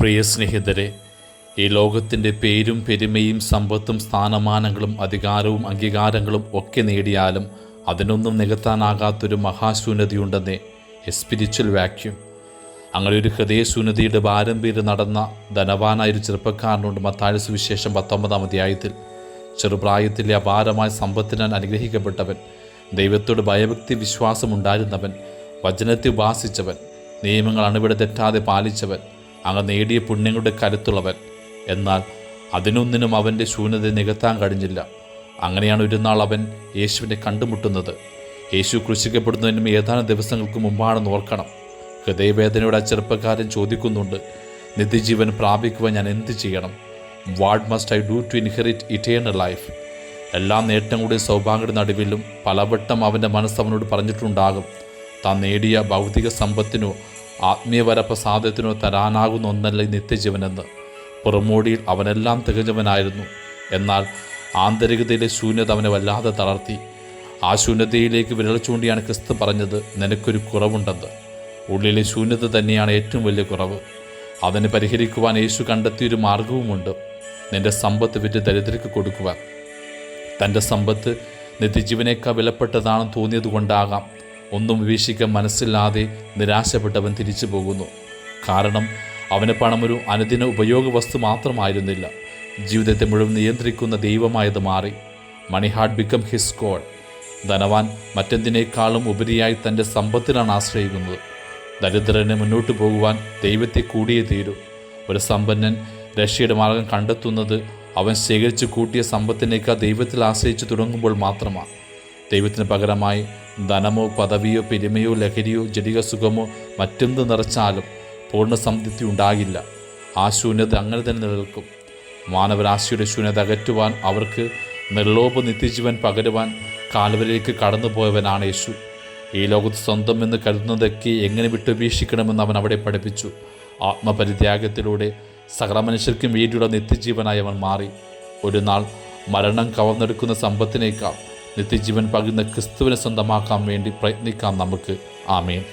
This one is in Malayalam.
പ്രിയ സ്നേഹിതരെ ഈ ലോകത്തിന്റെ പേരും പെരുമയും സമ്പത്തും സ്ഥാനമാനങ്ങളും അധികാരവും അംഗീകാരങ്ങളും ഒക്കെ നേടിയാലും അതിനൊന്നും നികത്താനാകാത്തൊരു മഹാശൂന്യതയുണ്ടെന്നേ എ സ്പിരിച്വൽ വാക്യൂം. അങ്ങനെ ഒരു ഹൃദയശൂന്യതയുടെ ഭാരം പേര് നടന്ന ധനവാനായ ഒരു ചെറുപ്പക്കാരനുണ്ട് മത്തായ സുവിശേഷം പത്തൊമ്പതാം അധ്യായത്തിൽ. ചെറുപ്രായത്തിലെ അപാരമായ സമ്പത്തിനാൽ അനുഗ്രഹിക്കപ്പെട്ടവൻ ദൈവത്തോട് ഭയഭക്തി വിശ്വാസമുണ്ടായിരുന്നവൻ വചനത്തെ ഉപാസിച്ചവൻ നിയമങ്ങൾ അണുവിടെ തെറ്റാതെ പാലിച്ചവൻ അങ്ങ് നേടിയ പുണ്യങ്ങളുടെ കരുത്തുള്ളവൻ. എന്നാൽ അതിനൊന്നിനും അവന്റെ ശൂന്യത നികത്താൻ കഴിഞ്ഞില്ല. അങ്ങനെയാണ് ഒരു നാൾ അവൻ യേശുവിനെ കണ്ടുമുട്ടുന്നത്. യേശു ക്രൂശിക്കപ്പെടുന്നതിനും ഏതാനും ദിവസങ്ങൾക്ക് മുമ്പാണെന്ന് ഓർക്കണം. ഹൃദയവേദനയുടെ ആ ചെറുപ്പക്കാരൻ ചോദിക്കുന്നുണ്ട് നിത്യജീവൻ പ്രാപിക്കുവാൻ ഞാൻ എന്ത് ചെയ്യണം? What must I do to inherit eternal life എല്ലാ നേട്ടങ്ങളുടെയും സൗഭാഗ്യയുടെ നടുവിലും പലവട്ടം അവന്റെ മനസ്സ് അവനോട് പറഞ്ഞിട്ടുണ്ടാകും താൻ നേടിയ ഭൗതിക സമ്പത്തിനോ ആത്മീയപര പ്രസാദത്തിനോ തരാനാകുന്ന ഒന്നല്ല നിത്യജീവനെന്ന്. പുറമോടിയിൽ അവനെല്ലാം തികഞ്ഞവനായിരുന്നു. എന്നാൽ ആന്തരികതയിലെ ശൂന്യത അവനെ വല്ലാതെ തളർത്തി. ആ ശൂന്യതയിലേക്ക് വിരൽ ചൂണ്ടിയാണ് ക്രിസ്തു പറഞ്ഞത് നിനക്കൊരു കുറവുണ്ടെന്ന്. ഉള്ളിലെ ശൂന്യത തന്നെയാണ് ഏറ്റവും വലിയ കുറവ്. അതിനെ പരിഹരിക്കുവാൻ യേശു കണ്ടെത്തിയൊരു മാർഗവുമുണ്ട് നിന്റെ സമ്പത്ത് വിറ്റ് ദരിദ്രർക്ക് കൊടുക്കുവാൻ. തന്റെ സമ്പത്ത് നിത്യജീവനേക്കാൾ വിലപ്പെട്ടതാണെന്ന് തോന്നിയതുകൊണ്ടാകാം ഒന്നും വീക്ഷിക്കാൻ മനസ്സില്ലാതെ നിരാശപ്പെട്ടവൻ തിരിച്ചു പോകുന്നു. കാരണം അവന് പണം ഒരു അനുദിന ഉപയോഗ വസ്തു മാത്രമായിരുന്നില്ല. ജീവിതത്തെ മുഴുവൻ നിയന്ത്രിക്കുന്ന ദൈവമായത് മാറി. Money had become his god ധനവാൻ മറ്റെന്തിനേക്കാളും ഉപരിയായി തന്റെ സമ്പത്തിനാണ് ആശ്രയിക്കുന്നത്. ദരിദ്രനെ മുന്നോട്ട് പോകുവാൻ ദൈവത്തെ കൂടിയേ തീരൂ. ഒരു സമ്പന്നൻ രക്ഷയുടെ മാർഗം കണ്ടെത്തുന്നത് അവൻ ശേഖരിച്ചു കൂട്ടിയ സമ്പത്തിനേക്കാൾ ദൈവത്തിൽ ആശ്രയിച്ചു തുടങ്ങുമ്പോൾ മാത്രമാണ് ദൈവത്തിന് പകരമായി ധനമോ പദവിയോ പെരുമയോ ലഹരിയോ ജടിക സുഖമോ മറ്റെന്ത് നിറച്ചാലും പൂർണസംതൃപ്തി ഉണ്ടാകില്ല. ആ ശൂന്യത അങ്ങനെ തന്നെ നിലനിൽക്കും. മാനവരാശിയുടെ ശൂന്യത അകറ്റുവാൻ അവർക്ക് നിർലോഭ നിത്യജീവൻ പകരുവാൻ കാൽവരയിലേക്ക് കടന്നുപോയവനാണ് യേശു. ഈ ലോകത്ത് സ്വന്തം എന്ന് കരുതുന്നതൊക്കെ എങ്ങനെ വിട്ടുപേക്ഷിക്കണമെന്ന് അവൻ അവിടെ പഠിപ്പിച്ചു. ആത്മപരിത്യാഗത്തിലൂടെ സകല മനുഷ്യർക്കും വേണ്ടിയുള്ള നിത്യജീവനായി അവൻ മാറി. ഒരു നാൾ മരണം കവർന്നെടുക്കുന്ന സമ്പത്തിനേക്കാൾ നിത്യജീവൻ പകുന്ന ക്രിസ്തുവിനെ സ്വന്തമാക്കാൻ വേണ്ടി പ്രയത്നിക്കാം നമുക്ക്. ആമേൻ.